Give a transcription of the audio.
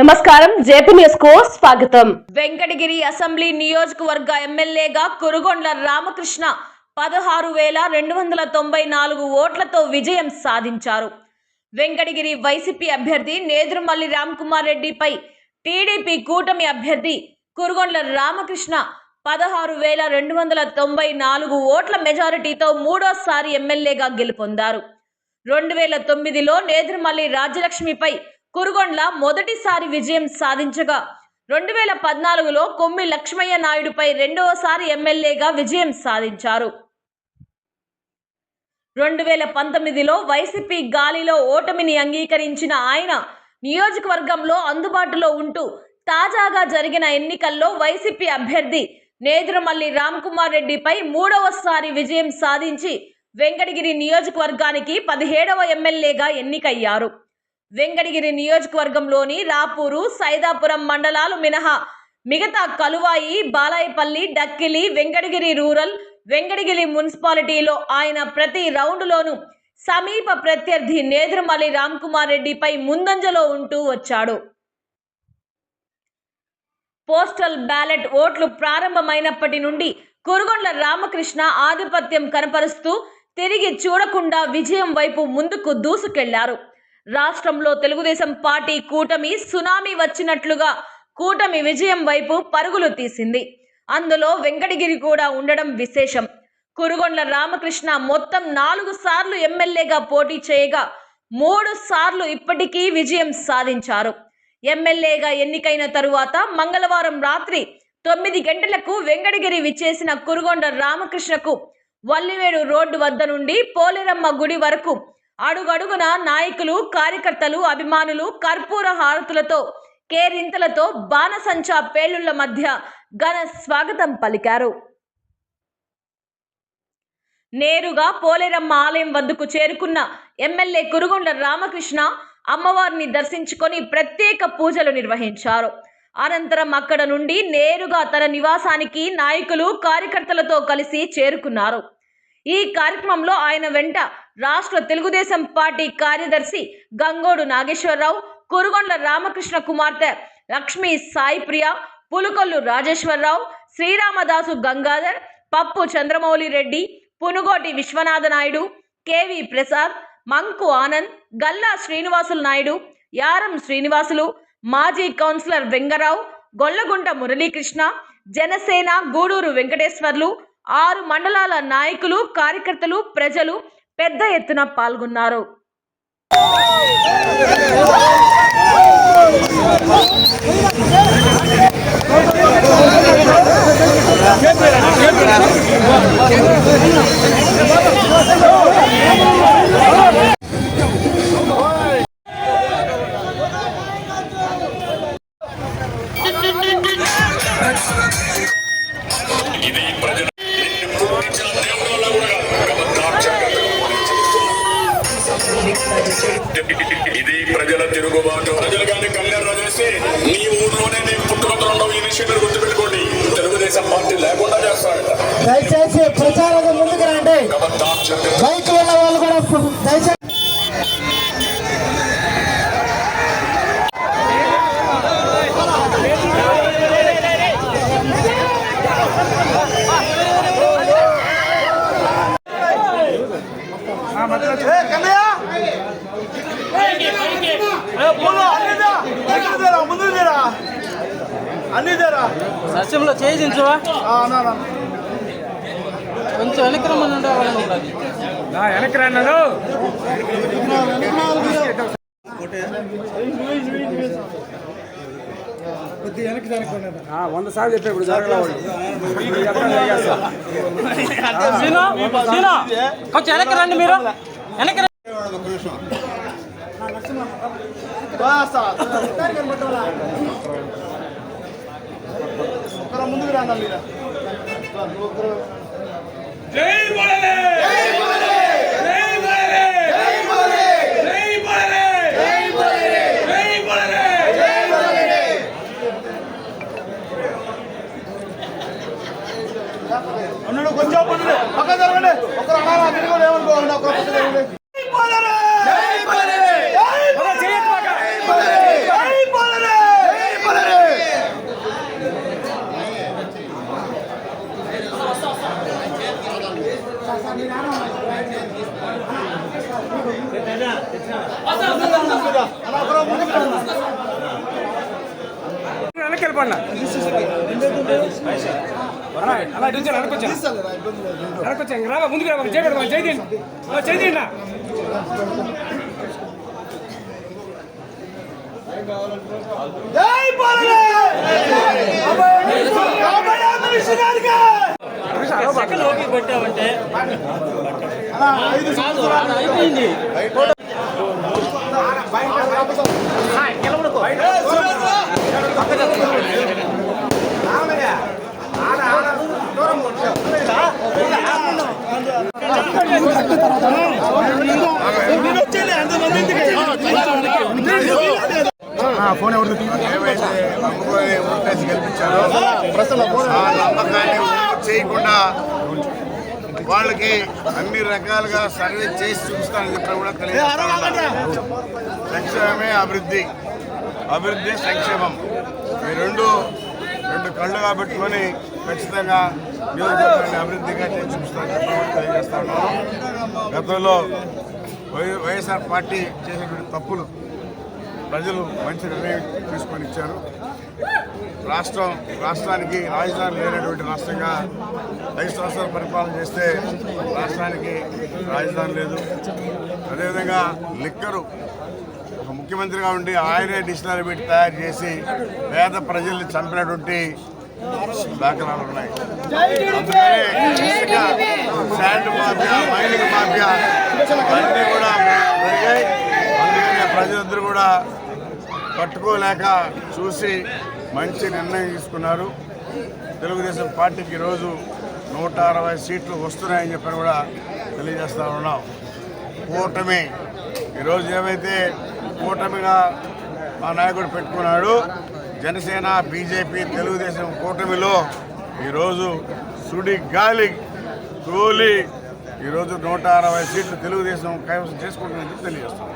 నమస్కారం జేపీ న్యూస్కు స్వాగతం. వెంకటగిరి అసెంబ్లీ నియోజకవర్గ ఎమ్మెల్యేగా కురుగొండ్ల రామకృష్ణ పదహారు వేల రెండు వందల తొంభై నాలుగు ఓట్లతో విజయం సాధించారు. వెంకటగిరి వైసీపీ అభ్యర్థి నేదురుమల్లి రామ్కుమార్ రెడ్డిపై టీడీపీ కూటమి అభ్యర్థి కురుగొండ్ల రామకృష్ణ పదహారు వేల రెండు వందల తొంభై నాలుగు ఓట్ల మెజారిటీతో మూడోసారి ఎమ్మెల్యేగా గెలుపొందారు. రెండు వేల తొమ్మిదిలో నేదురుమల్లి రాజ్యలక్ష్మిపై కురుగొండ్ల మొదటిసారి విజయం సాధించగా రెండు వేల పద్నాలుగులో కొమ్మి లక్ష్మయ్య నాయుడుపై రెండవసారి ఎమ్మెల్యేగా విజయం సాధించారు. రెండు వేల పంతొమ్మిదిలో వైసీపీ గాలిలో ఓటమిని అంగీకరించిన ఆయన నియోజకవర్గంలో అందుబాటులో ఉంటూ తాజాగా జరిగిన ఎన్నికల్లో వైసీపీ అభ్యర్థి నేదురుమల్లి రామ్కుమార్ రెడ్డిపై మూడవసారి విజయం సాధించి వెంకటగిరి నియోజకవర్గానికి పదిహేడవ ఎమ్మెల్యేగా ఎన్నికయ్యారు. వెంకటగిరి నియోజకవర్గంలోని రాపూరు సైదాపురం మండలాలు మినహా మిగతా కలువాయి బాలాయపల్లి డక్కిలి వెంకటగిరి రూరల్ వెంకటగిరి మున్సిపాలిటీలో ఆయన ప్రతి రౌండ్లోనూ సమీప ప్రత్యర్థి నేద్రమలి రామ్కుమార్ రెడ్డిపై ముందంజలో ఉంటూ వచ్చాడు. పోస్టల్ బ్యాలెట్ ఓట్లు ప్రారంభమైనప్పటి నుండి కురుగొండ్ల రామకృష్ణ ఆధిపత్యం కనపరుస్తూ తిరిగి చూడకుండా విజయం వైపు ముందుకు దూసుకెళ్ళారు. రాష్ట్రంలో తెలుగుదేశం పార్టీ కూటమి సునామీ వచ్చినట్లుగా కూటమి విజయం వైపు పరుగులు తీసింది. అందులో వెంకటగిరి కూడా ఉండడం విశేషం. కురుగొండ్ల రామకృష్ణ మొత్తం నాలుగు సార్లు ఎమ్మెల్యేగా పోటీ చేయగా మూడు సార్లు ఇప్పటికీ విజయం సాధించారు. ఎమ్మెల్యేగా ఎన్నికైన తరువాత మంగళవారం రాత్రి తొమ్మిది గంటలకు వెంకటగిరి విచ్చేసిన కురుగొండ రామకృష్ణకు వల్లివేడు రోడ్డు వద్ద నుండి పోలేరమ్మ గుడి వరకు అడుగడుగున నాయకులు కార్యకర్తలు అభిమానులు కర్పూర హారతులతో కేరింతలతో బాణసంచా పేలుళ్ళ మధ్య ఘన స్వాగతం పలికారు. నేరుగా పోలేరమ్మ ఆలయం వద్దకు చేరుకున్న ఎమ్మెల్యే కురుగొండ రామకృష్ణ అమ్మవారిని దర్శించుకొని ప్రత్యేక పూజలు నిర్వహించారు. అనంతరం అక్కడ నుండి నేరుగా తన నివాసానికి నాయకులు కార్యకర్తలతో కలిసి చేరుకున్నారు. ఈ కార్యక్రమంలో ఆయన వెంట రాష్ట్ర తెలుగుదేశం పార్టీ కార్యదర్శి గంగోడు నాగేశ్వరరావు కురుగొండ్ల రామకృష్ణ కుమార్తె లక్ష్మీ సాయి ప్రియ పులుకొల్లు రాజేశ్వరరావు శ్రీరామదాసు గంగాధర్ పప్పు చంద్రమౌళి రెడ్డి పునుగోటి విశ్వనాథ నాయుడు కేవి ప్రసాద్ మంకు ఆనంద్ గల్లా శ్రీనివాసులు నాయుడు యారం శ్రీనివాసులు మాజీ కౌన్సిలర్ వెంగరావు గొల్లగుంట మురళీకృష్ణ జనసేన గూడూరు వెంకటేశ్వర్లు ఆరు మండలాల నాయకులు కార్యకర్తలు ప్రజలు పెద్ద ఎత్తున పాల్గొన్నారు. ఇది ప్రజలు ఇది ప్రజల తిరుగుబాటు. ప్రజలు కానీ కళ్యాణ్ చేస్తే నీ ఊర్లోనే నీ పుట్టుకతో ఉండవు. ఈ విషయం మీరు గుర్తుపెట్టుకోండి. తెలుగుదేశం పార్టీ లేకుండా చేస్తాడట దయచేసి ప్రచారం ముందుకు రండి. బైక్ వెళ్ళే వాళ్ళు కూడా దయచేసి సస్యంలో చేయించవా? నా కొంచెం వెనక్కి రమ్మని ఉంటే వాళ్ళని ఉండాలి. వెనక్కి వంద సార్లు చెప్పే ఇప్పుడు జరగలేదు సీను సీను కొంచెం వెనక్కి రండి మీరు. వెనక్కి రండి. ఒకరు ముందుకు రాను కొంచెం పక్కన జరగండి. ఒకరు అనాలా తిరిగి ఏమనుకోండి ఒకరు పక్కన జరగండి. వెనక్కి వెళ్ళిపోండి అలా అలా ఇటు వచ్చాను వెనకొచ్చాను వెనకొచ్చాను రాబా ముందుకు రాబా చేయి పెడదాం చేయి తీయండి ఆ, చేయి ఏవైతే ఓటేసి గెలిపించారో ఆ నమ్మకాన్ని ఓటు చేయకుండా వాళ్ళకి అన్ని రకాలుగా సర్వీస్ చేసి చూపిస్తానని చెప్పి కూడా తెలియజేస్తాను సంక్షేమమే అభివృద్ధి. అభివృద్ధి సంక్షేమం. ఈ రెండు రెండు కళ్ళుగా పెట్టుకొని ఖచ్చితంగా నియోజకవర్గాన్ని అభివృద్ధిగా చేసి తెలియజేస్తా ఉన్నాను గతంలో వై- వైఎస్ఆర్ పార్టీ చేసినటువంటి తప్పులు ప్రజలు మంచి నిర్ణయం తీసుకొని ఇచ్చారు. రాష్ట్రం రాష్ట్రానికి రాజధాని లేనటువంటి రాష్ట్రంగా ఐదు సంవత్సరాలు పరిపాలన చేస్తే రాష్ట్రానికి రాజధాని లేదు. అదేవిధంగా లిక్కరు ఒక ముఖ్యమంత్రిగా ఉండి ఆయనే డిక్షనరీ పెట్టి తయారు చేసి పేద ప్రజల్ని చంపినటువంటి దాఖలాలు ఉన్నాయి. శాండ్ మాఫియా మైనింగ్ మాఫియా ఇవన్నీ కూడా పెరిగాయి. అందుకనే ప్రజలందరూ కూడా పట్టుకోలేక చూసి మంచి నిర్ణయం తీసుకున్నారు. తెలుగుదేశం పార్టీకి ఈరోజు నూట అరవై సీట్లు వస్తున్నాయని చెప్పని కూడా తెలియజేస్తా ఉన్నాం. కూటమి ఈరోజు ఏమైతే కూటమిగా మా నాయకుడు పెట్టుకున్నాడు జనసేన బీజేపీ తెలుగుదేశం కూటమిలో ఈరోజు సుడి గాలి తోలి. ఈరోజు నూట అరవై సీట్లు తెలుగుదేశం కైవసం చేసుకుంటుందని తెలియజేస్తుంది